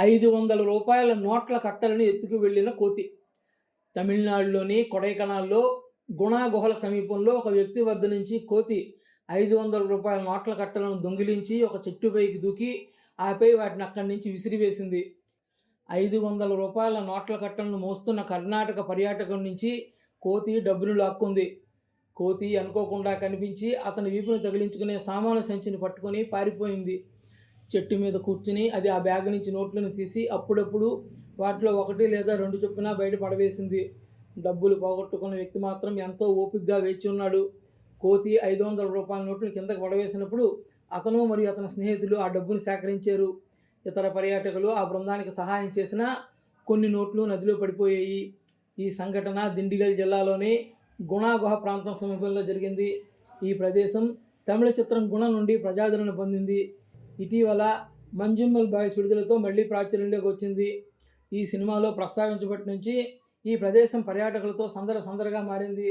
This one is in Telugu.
ఐదు వందల రూపాయల నోట్ల కట్టలను ఎత్తుకు వెళ్ళిన కోతి. తమిళనాడులోని కొడైకనాల్లో గుణా గుహల సమీపంలో ఒక వ్యక్తి వద్ద నుంచి కోతి ఐదు వందల రూపాయల నోట్ల కట్టలను దొంగిలించి ఒక చెట్టుపైకి దూకి ఆపై వాటిని అక్కడి నుంచి విసిరివేసింది. ఐదు వందల రూపాయల నోట్ల కట్టలను మోస్తున్న కర్ణాటక పర్యాటకం నుంచి కోతి డబ్బును లాక్కుంది. కోతి అనుకోకుండా కనిపించి అతని వీపును తగిలించుకునే సామాను సంచిని పట్టుకొని పారిపోయింది. చెట్టు మీద కూర్చుని అది ఆ బ్యాగ్ నుంచి నోట్లను తీసి అప్పుడప్పుడు వాటిలో ఒకటి లేదా రెండు చొప్పున బయట పడవేసింది. డబ్బులు పోగొట్టుకున్న వ్యక్తి మాత్రం ఎంతో ఓపికగా వేచి ఉన్నాడు. కోతి ఐదు వందల రూపాయల నోట్లు కిందకు పడవేసినప్పుడు అతను మరియు అతని స్నేహితులు ఆ డబ్బును సేకరించారు. ఇతర పర్యాటకులు ఆ బృందానికి సహాయం చేసిన కొన్ని నోట్లు నదిలో పడిపోయాయి. ఈ సంఘటన దిండిగల్ జిల్లాలోని గుణాగుహ ప్రాంతం సమీపంలో జరిగింది. ఈ ప్రదేశం తమిళ చిత్రం గుణ నుండి ప్రజాదరణ పొందింది. ఇటీవల మంజుమ్మల్ బాయ్స్ విడుదలతో మళ్ళీ ప్రాచుర్యంలోకి వచ్చింది. ఈ సినిమాలో ప్రస్తావించబట్టి నుంచి ఈ ప్రదేశం పర్యాటకులతో సందర సందరగా మారింది.